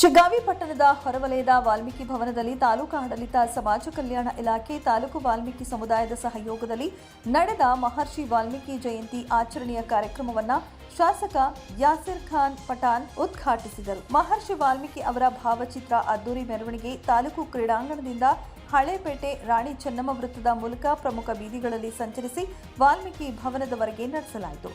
ಶಿಗ್ಗಾವಿ ಪಟ್ಟಣದ ಹೊರವಲಯದ ವಾಲ್ಮೀಕಿ ಭವನದಲ್ಲಿ ತಾಲೂಕು ಆಡಳಿತ ಸಮಾಜ ಕಲ್ಯಾಣ ಇಲಾಖೆ, ತಾಲೂಕು ವಾಲ್ಮೀಕಿ ಸಮುದಾಯದ ಸಹಯೋಗದಲ್ಲಿ ನಡೆದ ಮಹರ್ಷಿ ವಾಲ್ಮೀಕಿ ಜಯಂತಿ ಆಚರಣೆಯ ಕಾರ್ಯಕ್ರಮವನ್ನ ಶಾಸಕ ಯಾಸಿರ್ ಖಾನ್ ಪಠಾನ್ ಉದ್ಘಾಟಿಸಿದರು. ಮಹರ್ಷಿ ವಾಲ್ಮೀಕಿ ಅವರ ಭಾವಚಿತ್ರ ಅದ್ದೂರಿ ಮೆರವಣಿಗೆ ತಾಲೂಕು ಕ್ರೀಡಾಂಗಣದಿಂದ ಹಳೇಪೇಟೆ, ರಾಣಿ ಚೆನ್ನಮ್ಮ ವೃತ್ತದ ಮೂಲಕ ಪ್ರಮುಖ ಬೀದಿಗಳಲ್ಲಿ ಸಂಚರಿಸಿ ವಾಲ್ಮೀಕಿ ಭವನದವರೆಗೆ ನಡೆಸಲಾಯಿತು.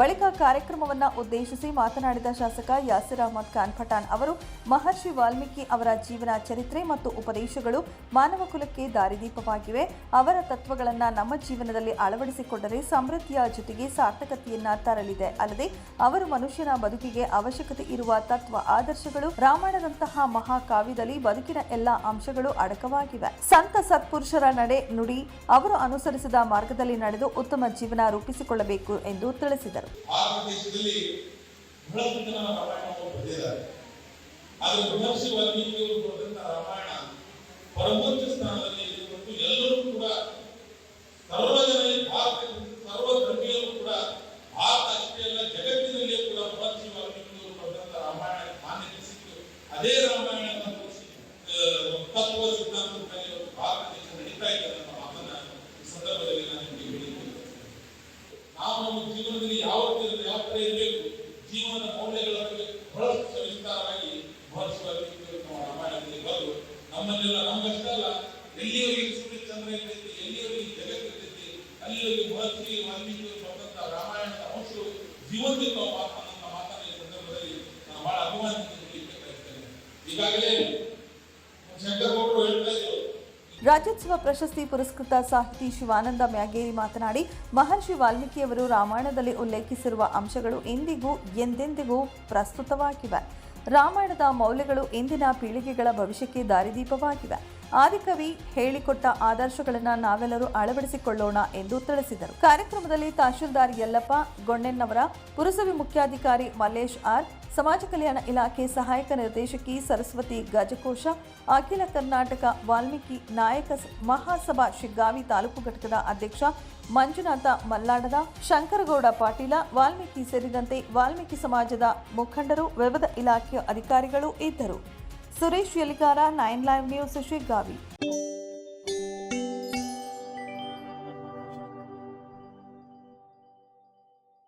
ಬಳಿಕ ಕಾರ್ಯಕ್ರಮವನ್ನು ಉದ್ದೇಶಿಸಿ ಮಾತನಾಡಿದ ಶಾಸಕ ಯಾಸಿರ್ ಅಹಮದ್ ಖಾನ್ ಪಠಾಣ್ ಅವರು, ಮಹರ್ಷಿ ವಾಲ್ಮೀಕಿ ಅವರ ಜೀವನ ಚರಿತ್ರೆ ಮತ್ತು ಉಪದೇಶಗಳು ಮಾನವ ಕುಲಕ್ಕೆ ದಾರಿದೀಪವಾಗಿವೆ. ಅವರ ತತ್ವಗಳನ್ನು ನಮ್ಮ ಜೀವನದಲ್ಲಿ ಅಳವಡಿಸಿಕೊಂಡರೆ ಸಮೃದ್ಧಿಯ ಜೊತೆಗೆ ಸಾರ್ಥಕತೆಯನ್ನ ತರಲಿದೆ. ಅಲ್ಲದೆ, ಅವರು ಮನುಷ್ಯನ ಬದುಕಿಗೆ ಅವಶ್ಯಕತೆ ಇರುವ ತತ್ವ ಆದರ್ಶಗಳು, ರಾಮಾಯಣದಂತಹ ಮಹಾಕಾವ್ಯದಲ್ಲಿ ಬದುಕಿನ ಎಲ್ಲಾ ಅಂಶಗಳು ಅಡಕವಾಗಿವೆ. ಸಂತ ಸತ್ಪುರುಷರ ನಡೆ ನುಡಿ, ಅವರು ಅನುಸರಿಸಿದ ಮಾರ್ಗದಲ್ಲಿ ನಡೆದು ಉತ್ತಮ ಜೀವನ ರೂಪಿಸಿಕೊಳ್ಳಬೇಕು ಎಂದು ತಿಳಿಸಿದರು. ಭಾರತ ದೇಶದಲ್ಲಿ ಬಹಳಷ್ಟು ಜನ ರಾಮಾಯಣವನ್ನು ಬರೆದಿದ್ದಾರೆ ಆದರೆ ಮಹರ್ಷಿ ವಾಲ್ಮೀಕಿಯವರು ಬರೆದಂತಹ ರಾಮಾಯಣ ಪರಮೋಚ್ಚ ಸ್ಥಾನದಲ್ಲಿ ಎಲ್ಲರೂ ಕೂಡ ಸರ್ವ ಜನ ಈ ಭಾರತ ಸರ್ವ ಧರ್ಮೀಯರು ಕೂಡ ಭಾರತ ಅಷ್ಟೇ ಅಲ್ಲ ಜಗತ್ತಿನಲ್ಲಿಯೂ ಕೂಡ ಮಹರ್ಷಿ ವಾಲ್ಮೀಕಿಯವರು ಬರೆದಂತ ರಾಮಾಯಣ ಮಾನ್ಯತೆ ಸಿಕ್ತು ಅದೇ ರಾಮಾಯಣ ಮತ್ತು ಆ, ತತ್ವ ಸಿದ್ಧಾಂತದ ಮೇಲೆ ಇವತ್ತು ಭಾರತ ದೇಶ ನಡೀತಾ ಇದೆ ಅನ್ನೋ ಮಾತನ್ನ ಈ ಸಂದರ್ಭದಲ್ಲಿ ನಾನು ನಿಮಗೆ ಹೇಳಿದ್ದೇನೆ ನಾವು ನಮ್ಮ ಜೀವನದಲ್ಲಿ ಯಾವ ರೀತಿ ಯಾವ ತರ ಇರಬೇಕು ಜೀವನದ ಮೌಲ್ಯಗಳ ಬಗ್ಗೆ ಬಹಳಷ್ಟು ಸವಿಸ್ತಾರವಾಗಿ ಮಹರ್ಷಿ ವಾಲ್ಮೀಕಿಯವರು ನಮ್ಮ ರಾಮಾಯಣದಲ್ಲಿ ಬರೆದು ನಮ್ಮನ್ನೆಲ್ಲ ನಮಗಷ್ಟೇ ಅಲ್ಲ ಸೂರ್ಯ ಚಂದ್ರ ಇರ್ತೈತಿ ಎಲ್ಲಿಯವರೆಗೆ ಜಗತ್ತು ಇರ್ತೈತಿ ಅಲ್ಲಿಯವರೆಗೆ ವಾಲ್ಮೀಕಿಯವರು ಬರೆದಂತ ರಾಮಾಯಣದ ಅಂಶಗಳು ಜೀವಂತ ಮಾತನ್ನ ಮಾತನ್ನ ಈ ಸಂದರ್ಭದಲ್ಲಿ ನಾನು ಬಹಳ ಅಭಿಮಾನದಿಂದ ಹೇಳಲಿಕ್ಕೆ ಬಯಸ್ತೇನೆ ಈಗಾಗಲೇ ಶಂಕರಗೌಡರು ರಾಜ್ಯೋತ್ಸವ ಪ್ರಶಸ್ತಿ ಪುರಸ್ಕೃತ ಸಾಹಿತಿ ಶಿವಾನಂದ ಮ್ಯಾಗೇರಿ ಮಾತನಾಡಿ, ಮಹರ್ಷಿ ವಾಲ್ಮೀಕಿಯವರು ರಾಮಾಯಣದಲ್ಲಿ ಉಲ್ಲೇಖಿಸಿರುವ ಅಂಶಗಳು ಇಂದಿಗೂ ಎಂದೆಂದಿಗೂ ಪ್ರಸ್ತುತವಾಗಿವೆ. ರಾಮಾಯಣದ ಮೌಲ್ಯಗಳು ಇಂದಿನ ಪೀಳಿಗೆಗಳ ಭವಿಷ್ಯಕ್ಕೆ ದಾರಿದೀಪವಾಗಿವೆ. ಆದಿಕವಿ ಹೇಳಿಕೊಟ್ಟ ಆದರ್ಶಗಳನ್ನು ನಾವೆಲ್ಲರೂ ಅಳವಡಿಸಿಕೊಳ್ಳೋಣ ಎಂದು ತಿಳಿಸಿದರು. ಕಾರ್ಯಕ್ರಮದಲ್ಲಿ ತಹಶೀಲ್ದಾರ್ ಯಲ್ಲಪ್ಪ ಗೊಂಡೆನ್ನವರ ಪುರಸಭೆ ಮುಖ್ಯಾಧಿಕಾರಿ ಮಲ್ಲೇಶ್ ಆರ್, ಸಮಾಜ ಕಲ್ಯಾಣ ಇಲಾಖೆ ಸಹಾಯಕ ನಿರ್ದೇಶಕಿ ಸರಸ್ವತಿ ಗಜಕೋಶ, ಅಖಿಲ ಕರ್ನಾಟಕ ವಾಲ್ಮೀಕಿ ನಾಯಕ ಮಹಾಸಭಾ ಶಿಗ್ಗಾವಿ ತಾಲೂಕು ಘಟಕದ ಅಧ್ಯಕ್ಷ ಮಂಜುನಾಥ ಮಲ್ಲಾಡದ, ಶಂಕರಗೌಡ ಪಾಟೀಲ, ವಾಲ್ಮೀಕಿ ಸೇರಿದಂತೆ ವಾಲ್ಮೀಕಿ ಸಮಾಜದ ಮುಖಂಡರು, ವಿವಿಧ ಇಲಾಖೆಯ ಅಧಿಕಾರಿಗಳು ಇದ್ದರು. Suresh Yaligar nine live news Shiggavi